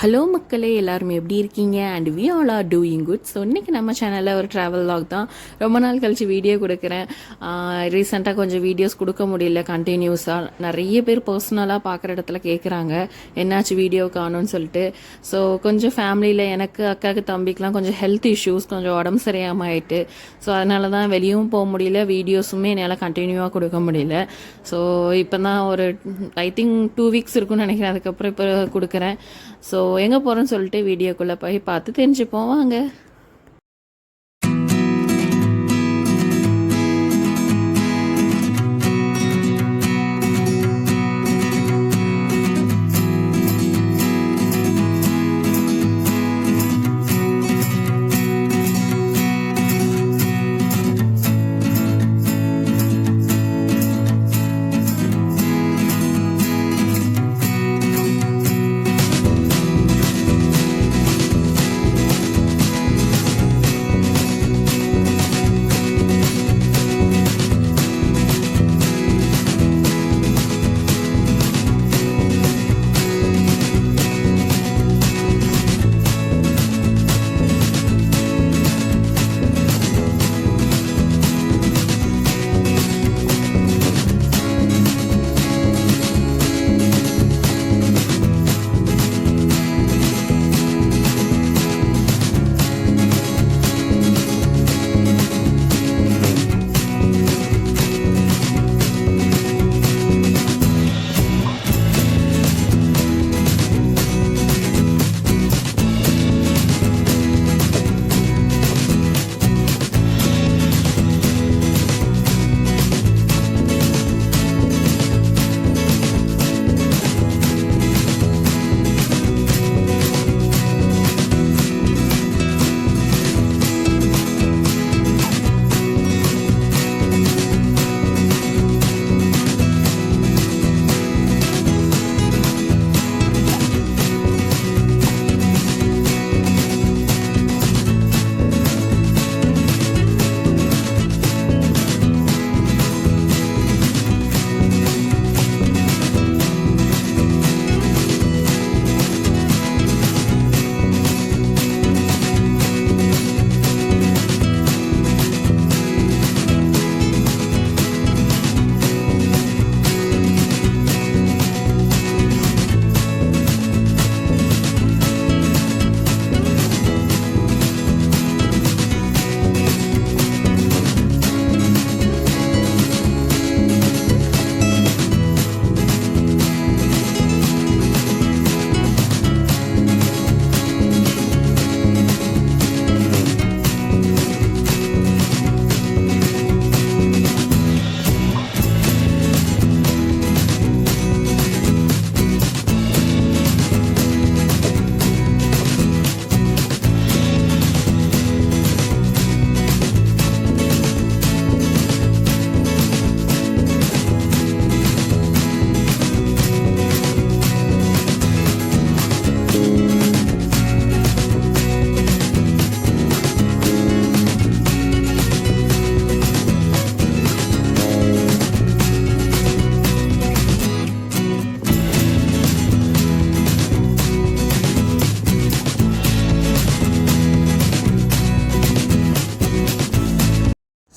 Hello மக்களே எல்லாருமே எப்படி இருக்கீங்க? And we all are doing good so இன்றைக்கி நம்ம சேனலில் ஒரு ட்ராவல் லாக் தான். ரொம்ப நாள் கழித்து வீடியோ கொடுக்குறேன். ரீசெண்டாக கொஞ்சம் வீடியோஸ் கொடுக்க முடியல கண்டினியூஸாக நிறைய பேர் பர்சனலாக பார்க்குற இடத்துல கேட்குறாங்க என்னாச்சு வீடியோ காணும்னு சொல்லிட்டு. ஸோ கொஞ்சம் ஃபேமிலியில் எனக்கு அக்காவுக்கு தம்பிக்கெலாம் கொஞ்சம் ஹெல்த் இஷ்யூஸ் கொஞ்சம் உடம்பு சரியாமல் ஆயிட்டு. ஸோ அதனால தான் வெளியும் போக முடியல வீடியோஸுமே என்னால் கண்டினியூவாக கொடுக்க முடியல. ஸோ இப்போ தான் ஒரு ஐ திங்க் டூ வீக்ஸ் இருக்கும்னு நினைக்கிறேன். அதுக்கப்புறம் இப்போ கொடுக்குறேன். ஸோ எங்கே போகிறோன்னு சொல்லிட்டு வீடியோக்குள்ளே போய் பார்த்து தெரிஞ்சுப்போம். வாங்க.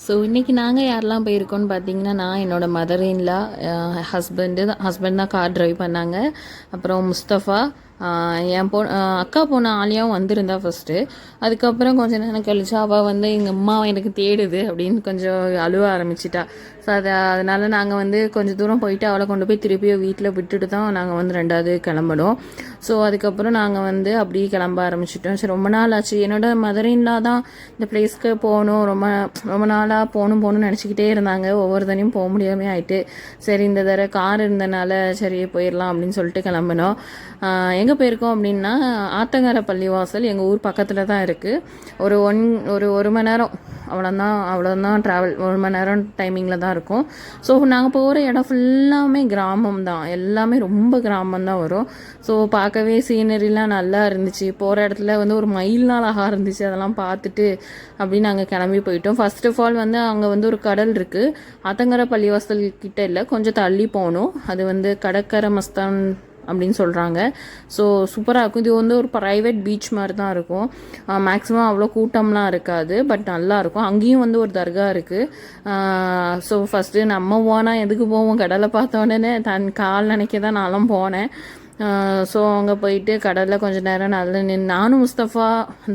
ஸோ இன்றைக்கி நாங்கள் யாரெல்லாம் போயிருக்கோம்னு பார்த்தீங்கன்னா நான் என்னோடய mother in law husband husband தான் கார் டிரைவ் பண்ணாங்க. அப்புறம் முஸ்தஃபா என் பொ அக்கா போன ஆலியாவும் வந்திருந்தா ஃபஸ்ட்டு அதுக்கப்புறம் கொஞ்ச நேரம் கழிச்சு அவள் வந்து எங்கள் அம்மா எனக்கு தேடுது அப்படின்னு கொஞ்சம் அழுவ ஆரம்பிச்சிட்டா. ஸோ அதை அதனால் நாங்கள் வந்து கொஞ்சம் தூரம் போயிட்டு அவளை கொண்டு போய் திருப்பியும் வீட்டில் விட்டுட்டு தான் நாங்கள் வந்து ரெண்டாவது கிளம்பணும் ஸோ அதுக்கப்புறம் நாங்கள் வந்து அப்படியே கிளம்ப ஆரம்பிச்சிட்டோம். சரி ரொம்ப நாள் ஆச்சு. என்னோட மதரின்லா தான் இந்த பிளேஸ்க்கு போகணும். ரொம்ப ரொம்ப நாளாக போகணும் போகணும்னு நினச்சிக்கிட்டே இருந்தாங்க. ஒவ்வொரு தனியும் போக முடியாமே ஆயிட்டு சரி இந்த தடவை கார் இருந்தனால சரி போயிடலாம் அப்படின்னு சொல்லிட்டு கிளம்பினோம். எங்கே போயிருக்கோம் அப்படின்னா ஆத்தங்கர பள்ளிவாசல் எங்கள் ஊர் பக்கத்தில் தான் இருக்குது ஒரு ஒன் ஒரு ஒரு மணி நேரம் அவ்வளோதான் அவ்வளோதான் ட்ராவல் ஒரு மணி நேரம் டைமிங்கில் தான் இருக்கும் இருக்கும். ஸோ நாங்கள் போகிற இடம் ஃபுல்லாமே கிராமம் தான் எல்லாமே ரொம்ப கிராமம் தான் வரும். ஸோ பார்க்கவே சீனரிலாம் நல்லா இருந்துச்சு. போகிற இடத்துல வந்து ஒரு மயில் அழகாக இருந்துச்சு. அதெல்லாம் பார்த்துட்டு அப்படி நாங்கள் கிளம்பி போயிட்டோம். ஃபர்ஸ்ட் ஆஃப் ஆல் வந்து அங்கே வந்து ஒரு கடல் இருக்குது அத்தங்கரை பள்ளிவாசல் கிட்ட இல்லை. கொஞ்சம் தள்ளி போகணும் அது வந்து கடற்கரை மஸ்தான் அப்படின்னு சொல்கிறாங்க ஸோ சூப்பராக இருக்கும். இது வந்து ஒரு ப்ரைவேட் பீச் மாதிரி தான் இருக்கும். மேக்ஸிமம் அவ்வளோ கூட்டம்லாம் இருக்காது பட் நல்லா இருக்கும். அங்கேயும் வந்து ஒரு தர்கா இருக்குது ஸோ ஃபஸ்ட்டு நம்ம போனால் எதுக்கு போவோம்? கடலை பார்த்த உடனே தன் கால் நினைக்க தான் நானும் போனேன். ஸோ அங்கே போயிட்டு கடலில் கொஞ்சம் நேரம் நல்லா நின்று நானும் முஸ்தஃபா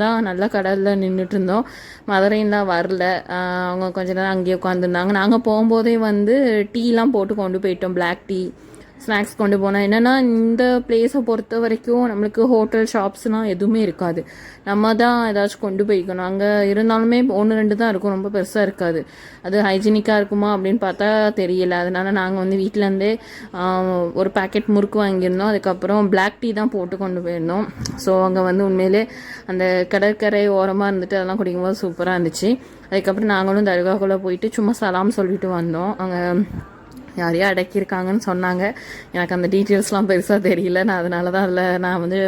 தான் நல்லா கடலில் நின்றுட்டு இருந்தோம். மதுரைன்லாம் வரல. அவங்க கொஞ்ச நேரம் அங்கேயே உட்காந்துருந்தாங்க நாங்கள் போகும்போதே வந்து டீலாம் போட்டு கொண்டு போயிட்டோம் பிளாக் டீ ஸ்நாக்ஸ் கொண்டு போனோம் என்னென்னா இந்த பிளேஸை பொறுத்த வரைக்கும் நம்மளுக்கு ஹோட்டல் ஷாப்ஸ்லாம் எதுவுமே இருக்காது. நம்ம தான் ஏதாச்சும் கொண்டு போய்க்கணும். அங்கே இருந்தாலுமே ஒன்று ரெண்டு தான் இருக்கும். ரொம்ப பெருசாக இருக்காது. அது ஹைஜீனிக்காக இருக்குமா அப்படின்னு பார்த்தா தெரியல. அதனால நாங்கள் வந்து வீட்டிலேருந்தே ஒரு பாக்கெட் முறுக்கு வாங்கியிருந்தோம். அதுக்கப்புறம் பிளாக் டீ தான் போட்டு கொண்டு போயிருந்தோம். ஸோ அங்கே வந்து உண்மையிலே அந்த கடற்கரை ஓரமாக இருந்துட்டு அதெல்லாம் குடிக்கும்போது சூப்பராக இருந்துச்சு. அதுக்கப்புறம் நாங்களும் தர்காக்குள்ளே போயிட்டு சும்மா சலாம் சொல்லிட்டு வந்தோம். அங்கே யாரையோ அடக்கியிருக்காங்கன்னு சொன்னாங்க. எனக்கு அந்த டீட்டெயில்ஸ்லாம் பெருசாக தெரியல. நான் அதனால தான் அதில் நான் வந்து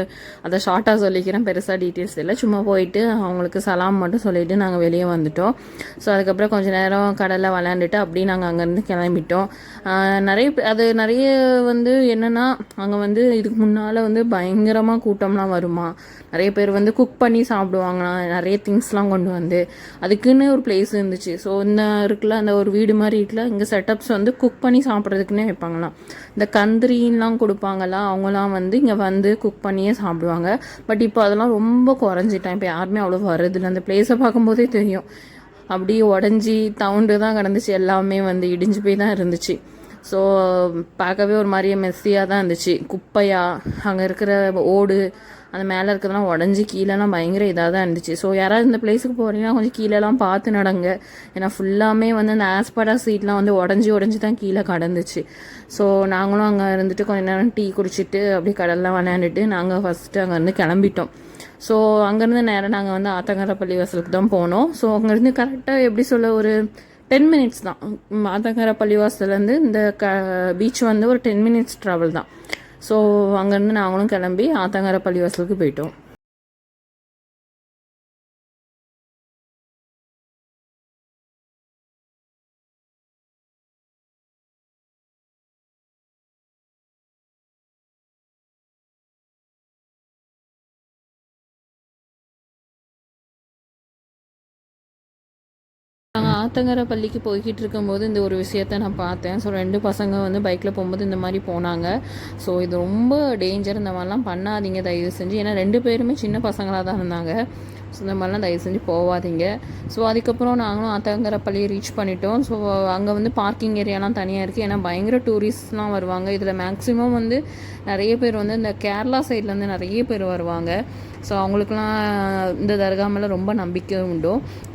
அதை ஷார்ட்டாக சொல்லிக்கிறேன். பெருசாக டீட்டெயில்ஸ் இல்லை சும்மா போயிட்டு அவங்களுக்கு சலாம் மட்டும் சொல்லிவிட்டு நாங்கள் வெளியே வந்துட்டோம். ஸோ அதுக்கப்புறம் கொஞ்ச நேரம் கடலில் விளையாண்டுட்டு அப்படியே நாங்கள் அங்கேருந்து கிளம்பிட்டோம். நிறைய அது நிறைய வந்து என்னென்னா அங்கே வந்து இதுக்கு முன்னால் வந்து பயங்கரமாக கூட்டம்லாம் வருமா? நிறைய பேர் வந்து குக் பண்ணி சாப்பிடுவாங்களாம். நிறைய திங்ஸ்லாம் கொண்டு வந்து. அதுக்குன்னு ஒரு பிளேஸ் இருந்துச்சு. ஸோ இந்த இருக்குல்ல அந்த ஒரு வீடு மாதிரி இருக்குல்ல இங்கே செட்டப்ஸ் வந்து குக் பண்ணி சாப்பிட்றதுக்குன்னே வைப்பாங்களாம். இந்த கந்திரின்லாம் கொடுப்பாங்களா அவங்களாம் வந்து இங்கே வந்து குக் பண்ணியே சாப்பிடுவாங்க. பட் இப்போ அதெல்லாம் ரொம்ப குறைஞ்சிட்டேன். இப்போ யாருமே அவ்வளோ வர்றதில்லை. அந்த பிளேஸை பார்க்கும்போதே தெரியும். அப்படியே உடஞ்சி தவுண்டு தான் கிடந்துச்சு. எல்லாமே வந்து இடிஞ்சு போய் தான் இருந்துச்சு. ஸோ பார்க்கவே ஒரு மாதிரியே மெஸ்ஸியாக தான் இருந்துச்சு. குப்பையாக அங்கே இருக்கிற ஓடு அந்த மேலே இருக்கிறதெல்லாம் உடஞ்சி கீழெல்லாம் பயங்கர இதாக தான் இருந்துச்சு. ஸோ யாராவது இந்த பிளேஸுக்கு போகிறீங்கன்னா கொஞ்சம் கீழெல்லாம் பார்த்து நடங்க. ஏன்னா ஃபுல்லாமே வந்து அந்த ஆஸ்படா சீட்லாம் வந்து உடஞ்சி உடஞ்சி தான் கீழே கடந்துச்சு. ஸோ நாங்களும் அங்கே இருந்துட்டு கொஞ்ச நேரம் டீ குடிச்சிட்டு அப்படியே கடல்லாம் விளையாண்டுட்டு நாங்கள் ஃபஸ்ட்டு அங்கேருந்து கிளம்பிட்டோம். ஸோ அங்கேருந்து நேரம் நாங்கள் வந்து ஆத்தங்கரப்பள்ளி வாசலுக்கு தான் போனோம். ஸோ அங்கேருந்து கரெக்டாக எப்படி சொல்ல ஒரு டென் மினிட்ஸ் தான். மாதங்கர பள்ளிவாசலேருந்து இந்த க பீச் வந்து ஒரு டென் மினிட்ஸ் ட்ராவல் தான். ஸோ அங்கேருந்து நாங்களும் கிளம்பி ஆத்தங்கர பள்ளிவாசலுக்கு போயிட்டோம். நாங்கள் ஆத்தங்கரை பள்ளிக்கு போய்கிட்டு இருக்கும்போது இந்த ஒரு விஷயத்த நான் பார்த்தேன். ஸோ ரெண்டு பசங்க வந்து பைக்கில் போகும்போது இந்த மாதிரி போனாங்க. ஸோ இது ரொம்ப டேஞ்சர் இந்த மாதிரிலாம் பண்ணாதீங்க. தயவு செஞ்சு. ஏன்னா ரெண்டு பேருமே சின்ன பசங்களாக தான் இருந்தாங்க. ஸோ இந்த மாதிரிலாம் தயவு செஞ்சு போகாதீங்க ஸோ அதுக்கப்புறம் நாங்களும் ஆத்தங்கர பள்ளியை ரீச் பண்ணிட்டோம். ஸோ அங்கே வந்து பார்க்கிங் ஏரியாலாம் தனியாக இருக்குது ஏன்னா பயங்கர டூரிஸ்ட்லாம் வருவாங்க. இதில் மேக்ஸிமம் வந்து நிறைய பேர் வந்து இந்த கேரளா சைட்லேருந்து நிறைய பேர் வருவாங்க. ஸோ அவங்களுக்குலாம் இந்த தர்கா மேலே ரொம்ப நம்பிக்கை உண்டு.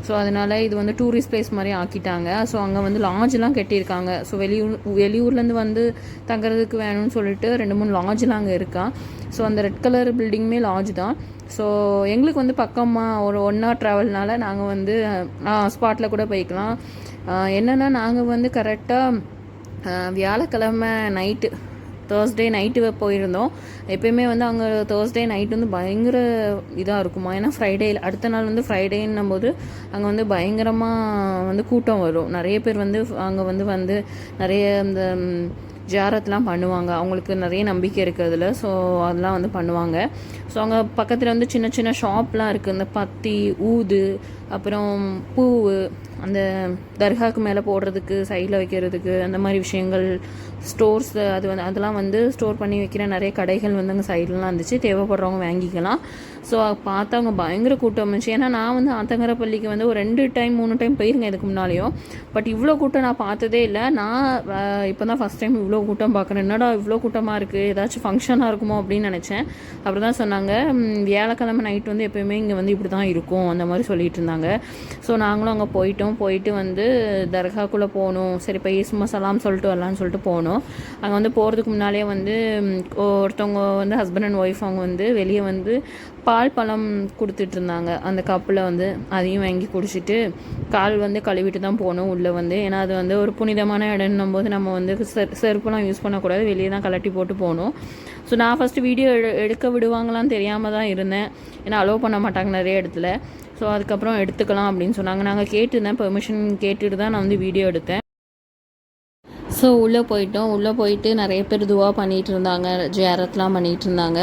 ஸோ அதனால் இது வந்து டூரிஸ்ட் பிளேஸ் மாதிரி ஆக்கிட்டாங்க. ஸோ அங்கே வந்து லாட்ஜ்லாம் கட்டியிருக்காங்க. ஸோ வெளியூர் வெளியூர்லேருந்து வந்து தங்குறதுக்கு வேணும்னு சொல்லிட்டு ரெண்டு மூணு லாட்ஜ்லாம் அங்கே இருக்கா. ஸோ அந்த ரெட் கலர் பில்டிங்குமே லாட்ஜ் தான். ஸோ எங்களுக்கு வந்து பக்கமாக ஒரு ஒன் ஹவர் ட்ராவல்னால நாங்கள் வந்து ஸ்பாட்டில் கூட போய்க்கலாம். என்னென்னா நாங்கள் வந்து கரெக்டாக வியாழக்கிழமை நைட்டு தேர்ஸ்டே நைட்டு போயிருந்தோம். எப்பயுமே வந்து அங்கே தேர்ஸ்டே நைட் வந்து பயங்கர இதாக இருக்குமா? ஏன்னா ஃப்ரைடே அடுத்த நாள் வந்து ஃப்ரைடேன்னும் போது அங்கே வந்து பயங்கரமாக வந்து கூட்டம் வரும். நிறைய பேர் வந்து அங்கே வந்து வந்து நிறைய இந்த ஜாரத்லாம் பண்ணுவாங்க. அவங்களுக்கு நிறைய நம்பிக்கை இருக்குது அதில். ஸோ அதெல்லாம் வந்து பண்ணுவாங்க. ஸோ அங்கே பக்கத்தில் வந்து சின்ன சின்ன ஷாப்லாம் இருக்குது இந்த பத்தி ஊது அப்புறம் பூவு அந்த தர்காவுக்கு மேலே போடுறதுக்கு சைடில் வைக்கிறதுக்கு அந்த மாதிரி விஷயங்கள் ஸ்டோர்ஸ் அது வந்து அதெல்லாம் வந்து ஸ்டோர் பண்ணி வைக்கிற நிறைய கடைகள் வந்து அங்கே சைட்லலாம் இருந்துச்சு. தேவைப்படுறவங்க வாங்கிக்கலாம். ஸோ பார்த்தா பயங்கர கூட்டம் இருந்துச்சு. ஏன்னா நான் வந்து ஆத்தங்கர பள்ளிக்கு வந்து ஒரு ரெண்டு டைம் மூணு டைம் போயிருக்கேன் இதுக்கு முன்னாலேயும் பட் இவ்வளோ கூட்டம் நான் பார்த்ததே இல்லை. நான் இப்போ தான் ஃபஸ்ட் டைம் இவ்வளோ கூட்டம் பார்க்குறேன். என்னடா இவ்வளோ கூட்டமாக இருக்குது ஏதாச்சும் ஃபங்க்ஷனாக இருக்குமோ அப்படின்னு நினச்சேன். அப்புறம் தான் சொன்னாங்க வியாழக்கிழமை நைட் வந்து எப்போயுமே இங்கே வந்து இப்படி தான் இருக்கும். அந்த மாதிரி சொல்லிட்டு இருந்தாங்க. ஸோ நாங்களும் அங்கே போயிட்டோம். போயிட்டு வந்து தர்காக்குள்ளே போகணும் சரி இப்போ சும்மா சலாம் சொல்லிட்டு வரலான்னு சொல்லிட்டு போனோம். அங்கே வந்து போகிறதுக்கு முன்னாலே வந்து ஒருத்தவங்க வந்து ஹஸ்பண்ட் அண்ட் ஒய்ஃப் அவங்க வந்து வெளியே வந்து பால் பழம் கொடுத்துட்ருந்தாங்க. அந்த கப்பில் வந்து அதையும் வாங்கி குடிச்சிட்டு கால் வந்து கழுவிட்டு தான் போகணும் உள்ளே வந்து. ஏன்னா அது வந்து ஒரு புனிதமான இடம்னும் போது நம்ம வந்து செர் செருப்புலாம் யூஸ் பண்ணக்கூடாது. வெளியே தான் கலட்டி போட்டு போகணும் ஸோ நான் ஃபஸ்ட்டு வீடியோ எடு எடுக்க விடுவாங்களான்னு தெரியாமல் தான் இருந்தேன். ஏன்னா அலோவ் பண்ண மாட்டாங்க நிறைய இடத்துல. ஸோ அதுக்கப்புறம் எடுத்துக்கலாம் அப்படின்னு சொன்னாங்க. நாங்கள் கேட்டிருந்தேன். பெர்மிஷன் கேட்டுட்டு தான் நான் வந்து வீடியோ எடுத்தேன். ஸோ உள்ளே போயிட்டோம். உள்ளே போயிட்டு நிறைய பேர் துவா பண்ணிகிட்டு இருந்தாங்க ஜேரத்லாம் பண்ணிகிட்டு இருந்தாங்க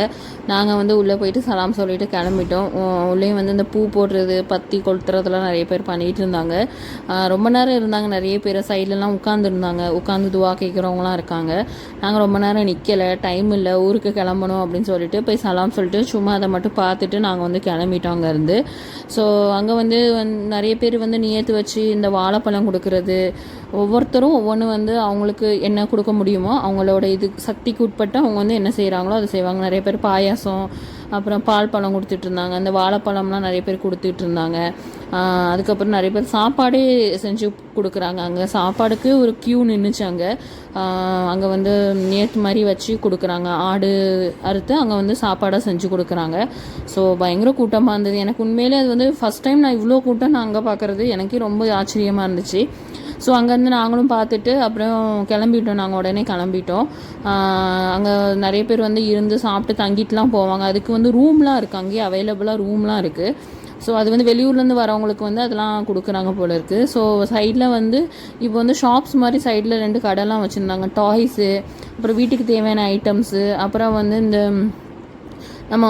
நாங்கள் வந்து உள்ளே போயிட்டு சலாம் சொல்லிட்டு கிளம்பிட்டோம். உ- உள்ளேயும் வந்து இந்த பூ போடுறது பத்தி கொளுத்துறதுலாம் நிறைய பேர் பண்ணிகிட்டு இருந்தாங்க ரொம்ப நேரம் இருந்தாங்க. நிறைய பேர் சைட்லலாம் உட்காந்துருந்தாங்க உட்காந்து துவா கேட்குறவங்களாம் இருக்காங்க. நாங்கள் ரொம்ப நேரம் நிற்கலை டைம் இல்லை. ஊருக்கு கிளம்பணும் அப்படின்னு சொல்லிட்டு போய் சலாம் சொல்லிட்டு சும்மா அதை மட்டும் பார்த்துட்டு நாங்கள் வந்து கிளம்பிட்டோம் அங்கேருந்து. ஸோ அங்கே வந்து நிறைய பேர் வந்து நியத்து வச்சு இந்த வாழைப்பழம் கொடுக்கறது ஒவ்வொருத்தரும் ஒவ்வொன்று வந்து அவங்க அவங்களுக்கு என்ன கொடுக்க முடியுமோ அவங்களோட இது சக்திக்கு உட்பட்டு அவங்க வந்து என்ன செய்கிறாங்களோ அதை செய்வாங்க. நிறைய பேர் பாயாசம் அப்புறம் பால் பழம் கொடுத்துட்டு இருந்தாங்க. அந்த வாழைப்பழம்லாம் நிறைய பேர் கொடுத்துட்டு இருந்தாங்க. அதுக்கப்புறம் நிறைய பேர் சாப்பாடே செஞ்சு கொடுக்குறாங்க. அங்கே சாப்பாடுக்கு ஒரு க்யூ நின்றுச்சு அங்கே. அங்கே வந்து நேற்று மாதிரி வச்சு கொடுக்குறாங்க. ஆடு அறுத்து அங்கே வந்து சாப்பாடாக செஞ்சு கொடுக்குறாங்க. ஸோ பயங்கர கூட்டமாக இருந்தது. எனக்கு உண்மையிலே அது வந்து ஃபஸ்ட் டைம் நான் இவ்வளோ கூட்டம் நான் அங்கே பார்க்குறது எனக்கே ரொம்ப ஆச்சரியமாக இருந்துச்சு. ஸோ அங்கேருந்து நாங்களும் பார்த்துட்டு அப்புறம் கிளம்பிட்டோம். நாங்கள் உடனே கிளம்பிட்டோம். அங்கே நிறைய பேர் வந்து இருந்து சாப்பிட்டு தங்கிட்டுலாம் போவாங்க. அதுக்கு வந்து ரூம்லாம் இருக்குது அங்கேயே அவைலபிளாக ரூம்லாம் இருக்குது ஸோ அது வந்து வெளியூர்லேருந்து வரவங்களுக்கு வந்து அதெல்லாம் கொடுக்குறாங்க போல இருக்குது ஸோ சைடில் வந்து இப்போ வந்து ஷாப்ஸ் மாதிரி சைடில் ரெண்டு கடைலாம் வச்சுருந்தாங்க. டாய்ஸு அப்புறம் வீட்டுக்கு தேவையான ஐட்டம்ஸு அப்புறம் வந்து இந்த நம்ம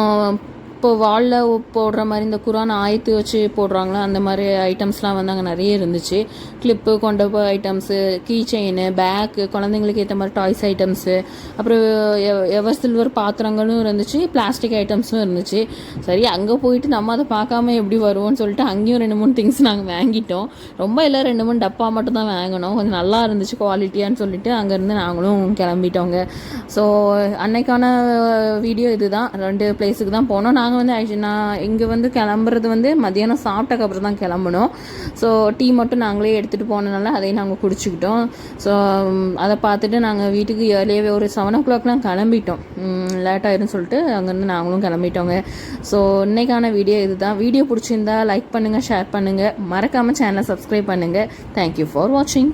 இப்போ வாலில் போடுற மாதிரி இந்த குரான் ஆயத்து வச்சு போடுறாங்களோ அந்த மாதிரி ஐட்டம்ஸ்லாம் வந்து அங்கே நிறைய இருந்துச்சு. கிளிப்பு கொண்ட ஐட்டம்ஸு கீ செயின் பேக்கு குழந்தைங்களுக்கு ஏற்ற மாதிரி டாய்ஸ் ஐட்டம்ஸு அப்புறம் எ- எவர் சில்வர் பாத்திரங்களும் இருந்துச்சு பிளாஸ்டிக் ஐட்டம்ஸும் இருந்துச்சு. சரி அங்கே போயிட்டு நம்ம அதை பார்க்காம எப்படி வருவோம்னு சொல்லிட்டு அங்கேயும் ரெண்டு மூணு திங்ஸ் நாங்கள் வாங்கிட்டோம். ரொம்ப இல்லை ரெண்டு மூணு டப்பா மட்டும் தான் வாங்கினோம். கொஞ்சம் நல்லா இருந்துச்சு குவாலிட்டியான்னு சொல்லிட்டு அங்கேருந்து நாங்களும் கிளம்பிட்டோங்க. ஸோ அன்னைக்கான வீடியோ இதுதான். ரெண்டு பிளேஸுக்கு தான் போனோம். நாங்கள் வந்து ஆக்சுவலி நான் இங்கே வந்து கிளம்புறது வந்து மதியானம் சாப்பிட்டக்கப்புறம் தான் கிளம்பணும். ஸோ டீ மட்டும் நாங்களே எடுத்துகிட்டு போனதுனால அதையும் நாங்கள் குடிச்சிக்கிட்டோம். ஸோ அதை பார்த்துட்டு நாங்கள் வீட்டுக்கு ஏர்லியாகவே ஒரு செவன் ஓ கிளாக்லாம் கிளம்பிட்டோம். லேட் ஆயிரும்னு சொல்லிட்டு அங்கேருந்து நாங்களும் கிளம்பிட்டோங்க. ஸோ இன்றைக்கான வீடியோ இதுதான். வீடியோ பிடிச்சிருந்தா லைக் பண்ணுங்கள் ஷேர் பண்ணுங்கள் மறக்காமல் சேனலை சப்ஸ்கிரைப் பண்ணுங்கள் தேங்க்யூ ஃபார் வாட்சிங்